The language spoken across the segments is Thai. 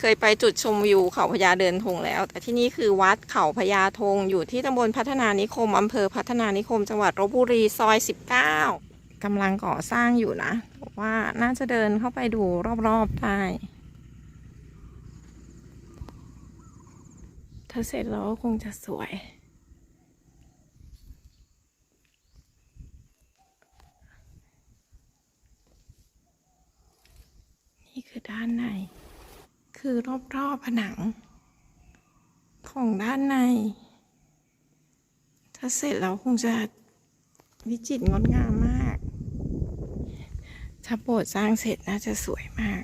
เคยไปจุดชมวิวเขาพญาเดินธงแล้ว แต่ที่นี่คือวัดเขาพญาธงอยู่ที่ตำบลพัฒนานิคมอำเภอพัฒนานิคม จังหวัดลบบุรีซอย 19กำลังก่อสร้างอยู่นะบอกว่าน่าจะเดินเข้าไปดูรอบๆได้ถ้าเสร็จแล้วก็คงจะสวยนี่คือด้านใน คือรอบๆผนัง ของด้านใน ถ้าเสร็จแล้วคงจะวิจิตรงดงามมาก ถ้าโบสถ์สร้างเสร็จน่าจะสวยมาก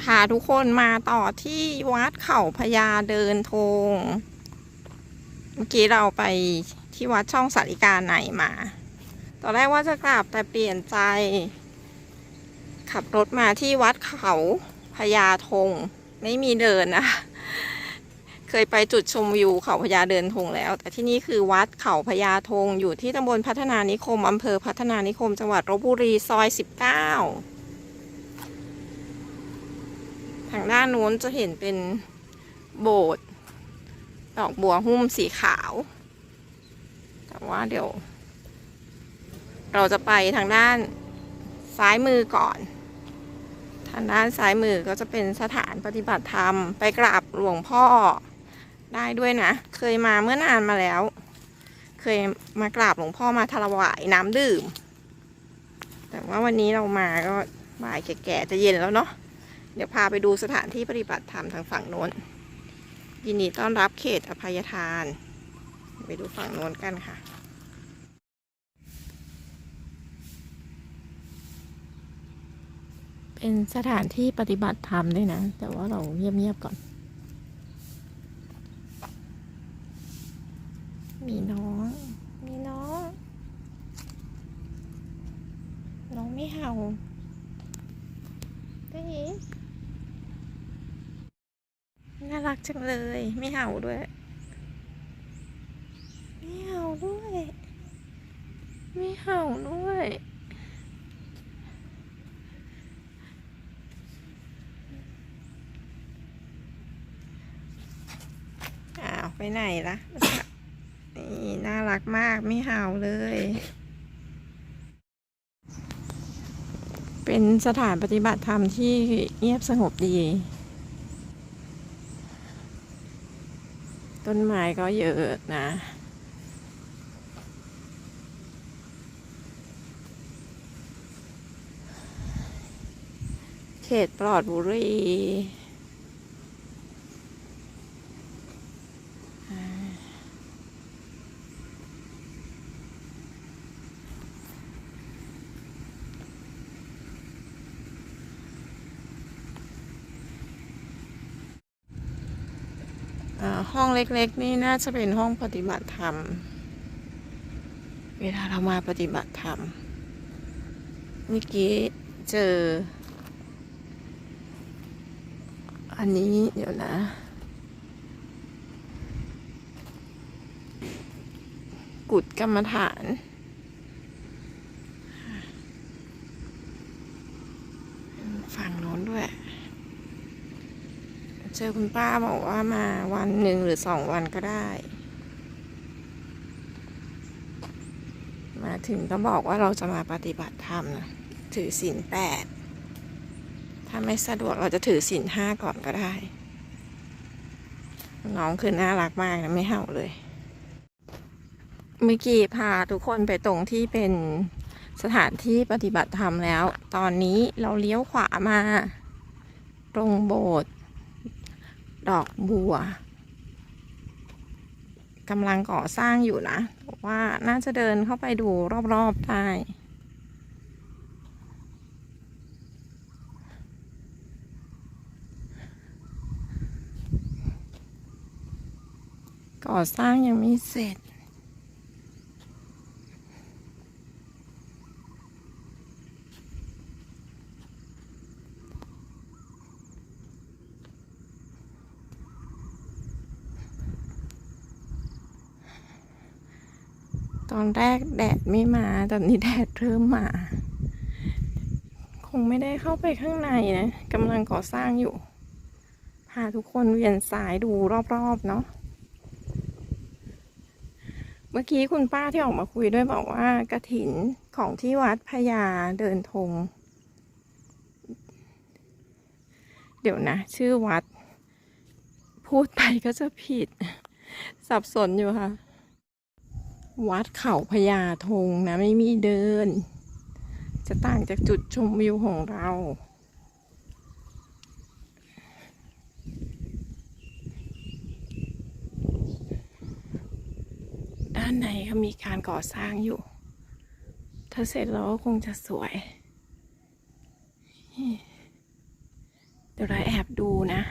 พาทุกคนมาต่อที่วัดเขาพญาเดินธง เมื่อกี้เราไปที่วัดช่องสาริกาในมา ตอนแรกว่าจะกลับแต่เปลี่ยนใจ ขับรถมาที่วัดเขาพญาธงไม่มีเดินนะเคยไปจุดชมวิวเขาพญาเดินธงแล้ว แต่ที่นี่คือวัดเขาพญาธงอยู่ที่ตำบลพัฒนานิคมอำเภอพัฒนานิคม จังหวัดลบบุรีซอย 19 ทางด้านนู้นจะเห็นเป็นโบสถ์ดอกบัวหุ้มสีขาว แต่ว่าเดี๋ยว เราจะไปทางด้านซ้ายมือก่อนางด้านซ้ายมือก็จะเป็นสถานปฏิบัติธรรม ไปกราบหลวงพ่อได้ด้วยนะ เคยมาเมื่อนานมาแล้ว เคยมากราบหลวงพ่อมาถวายน้ำดื่ม แต่ว่าวันนี้เรามาก็บ่ายแก่ๆจะเย็นแล้วเนาะ เดี๋ยวพาไปดูสถานที่ปฏิบัติธรรมทางฝั่งโน้น ยินดีต้อนรับเขตอภัยทาน ไปดูฝั่งโน้นกันค่ะ เป็นสถานที่ปฏิบัติธรรมด้วยนะ แต่ว่าเราเงียบๆก่อน มีน้อง มีน้อง น้องไม่เห่าได้ยินน่ารักจังเลย ไม่เห่าด้วย ไม่เห่าด้วย ไม่เห่าด้วย อ้าว ไปไหนละนี่น่ารักมากไม่เห่าเลย เป็นสถานปฏิบัติธรรมที่เงียบสงบดี ต้นไม้ก็เยอะนะเขตปลอดบุรี อ่า ห้องเล็กๆ นี่น่าจะเป็นห้องปฏิบัติธรรม เวลาเรามาปฏิบัติธรรม เมื่อกี้เจอ อันนี้เดี๋ยวนะ กุดกรรมฐานฝั่งโน้นด้วย เจอคุณป้าบอกว่ามาวันหนึ่งหรือสองวันก็ได้ มาถึงก็บอกว่าเราจะมาปฏิบัติธรรมนะถือศีลแปดถ้าไม่สะดวกเราจะถือศีลห้าก่อนก็ได้ น้องคือน่ารักมากนะไม่เห่าเลย เมื่อกี้พาทุกคนไปตรงที่เป็นสถานที่ปฏิบัติธรรมแล้ว ตอนนี้เราเลี้ยวขวามา ตรงโบสถ์ ดอกบัวกำลังก่อสร้างอยู่นะว่าน่าจะเดินเข้าไปดูรอบๆได้ก่อสร้างยังไม่เสร็จ ตอนแรกแดดไม่มา ตอนนี้แดดเริ่มมา คงไม่ได้เข้าไปข้างในนะกำลังก่อสร้างอยู่ พาทุกคนเวียนสายดูรอบๆเนาะเมื่อกี้คุณป้าที่ออกมาคุยด้วยบอกว่ากระถินของที่วัดพญาเดินธง เดี๋ยวนะ ชื่อวัด พูดไปก็จะผิด สับสนอยู่ค่ะ วัดเขาพญาธงนะ ไม่มีเดิน จะต่างจากจุดชมวิวของเราด้านในก็มีการก่อสร้างอยู่ ถ้าเสร็จแล้วก็คงจะสวย เดี๋ยวเราแอบดูนะ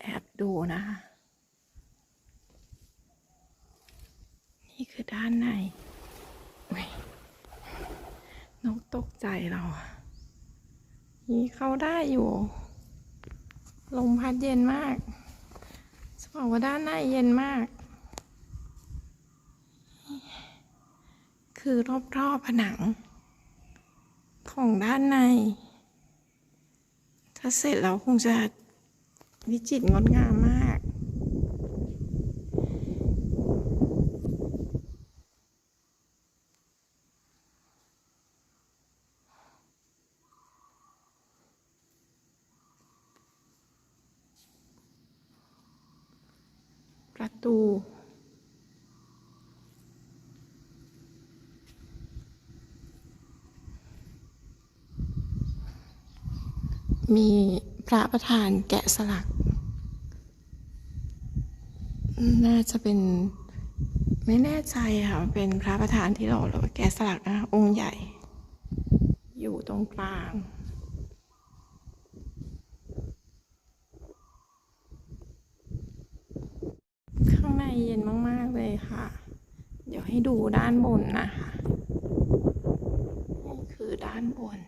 แอบ ดูนะคะ นี่คือด้านในนกตกใจเราอะนี่เข้าได้อยู่ ลมพัดเย็นมากจะบอกว่าด้านในเย็นมาก คือรอบๆผนัง ของด้านใน ถ้าเสร็จแล้วคงจะ วิจิตรงดงามมาก ประตูมีพระประธานแกะสลัก น่าจะเป็นไม่แน่ใจค่ะ เป็นพระประธานที่เราเราแกะสลักนะองค์ใหญ่ อยู่ตรงกลางข้างในเย็นมาก ๆ เลยค่ะ เดี๋ยวให้ดูด้านบนนะคะ นี่คือด้านบน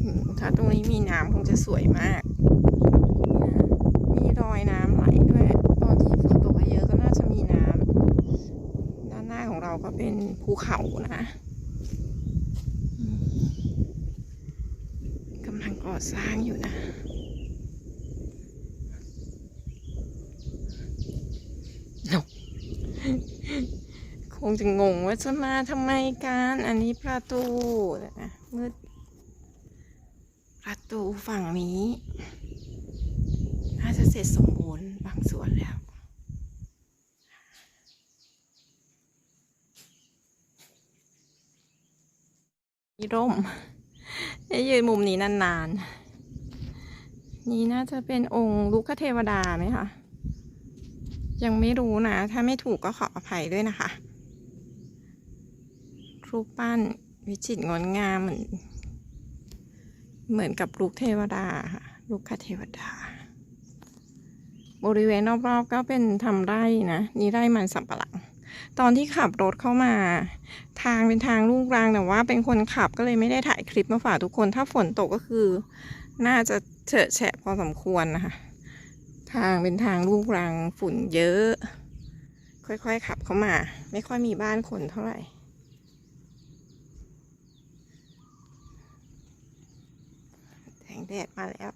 อืมถ้าตรงนี้มีน้ำคงจะ สวยมาก มีรอยน้ำไหลด้วย ตอนที่ฝนตกเยอะก็น่าจะมีน้ำ ด้านหน้าของเราก็เป็นภูเขานะกำลังก่อสร้างอยู่นะนกคงจะงงว่าจะมาทำไมกัน อันนี้ประตูนะมืด ประตูฝั่งนี้ น่าจะเสร็จสมบูรณ์บางส่วนแล้วมีร่มจะยืนมุมนี้นานๆ นี่น่าจะเป็นองค์ลุกเทวดาไหมคะ ยังไม่รู้นะ ถ้าไม่ถูกก็ขออภัยด้วยนะคะ รูปปั้นวิจิตรงดงามเหมือน เหมือนกับลูกเทวดาค่ะลูกคเทวดา บริเวณรอบๆก็เป็นทำไร่นะนี่ไร่มันสำปะหลัง ตอนที่ขับรถเข้ามา ทางเป็นทางลูกรังแต่ว่า เป็นคนขับก็เลยไม่ได้ถ่ายคลิปมาฝากทุกคน ถ้าฝนตกก็คือ น่าจะเฉอะแฉะพอสมควรนะคะทางเป็นทางลูกรังฝุ่นเยอะ ค่อยๆขับเข้ามา ไม่ค่อยมีบ้านคนเท่าไหร่ แดดมาแล้ว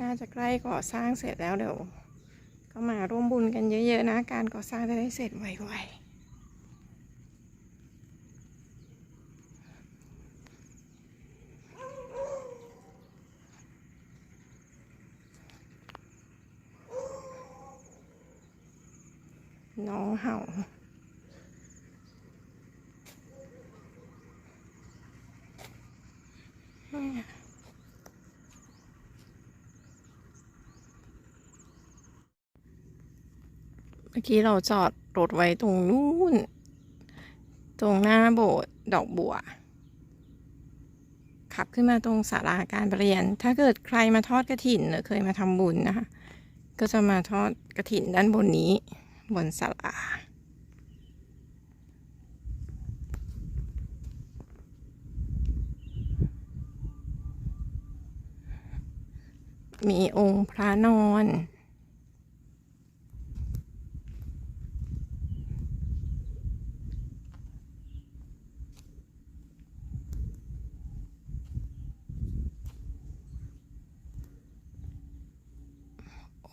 น่าจะใกล้ก่อสร้างเสร็จแล้วเดี๋ยวก็มาร่วมบุญกันเยอะ ๆ นะ การก่อสร้างจะได้เสร็จไวๆน้องเห่า มื่อกี้เราจอดรถไว้ตรงนู้น ตรงหน้าโบสถ์ดอกบัว ขับขึ้นมาตรงศาลาการประเรียน ถ้าเกิดใครมาทอดกระถินหรือเคยมาทำบุญนะคะ ก็จะมาทอดกระถินด้านบนนี้ บนศาลามีองค์พระนอน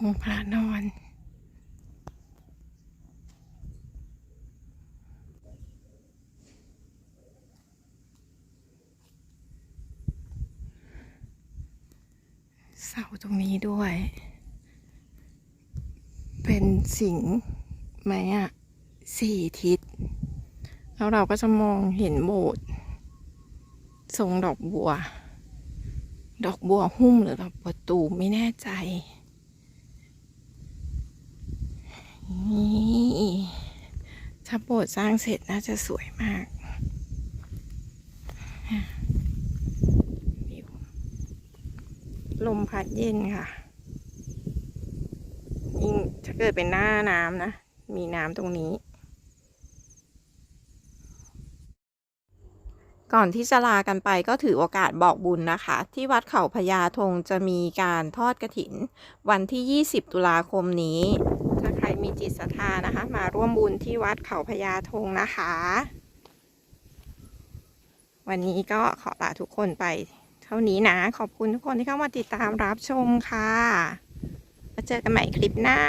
องค์พระนอนเสาตรงนี้ด้วย เป็นสิงไหมอะสี่ทิศ แล้วเราก็จะมองเห็นโบสถ์ทรงดอกบัว ดอกบัวหุ้มหรือดอกบัวตูมไม่แน่ใจ นี่ถ้าโบสถ์สร้างเสร็จน่าจะสวยมากลมพัดเย็นค่ะยิ่งถ้าเกิดเป็นหน้าน้ำนะ มีน้ำตรงนี้ ก่อนที่จะลากันไปก็ถือโอกาสบอกบุญนะคะ ที่วัดเขาพญาธงจะมีการทอดกระถิน วันที่ 20 ตุลาคมนี้ ถ้าใครมีจิตศรัทธานะคะ มาร่วมบุญที่วัดเขาพญาธงนะคะ วันนี้ก็ขอลาทุกคนไป เท่านี้นะ ขอบคุณทุกคนที่เข้ามาติดตามรับชมค่ะมาเจอกันใหม่คลิปหน้า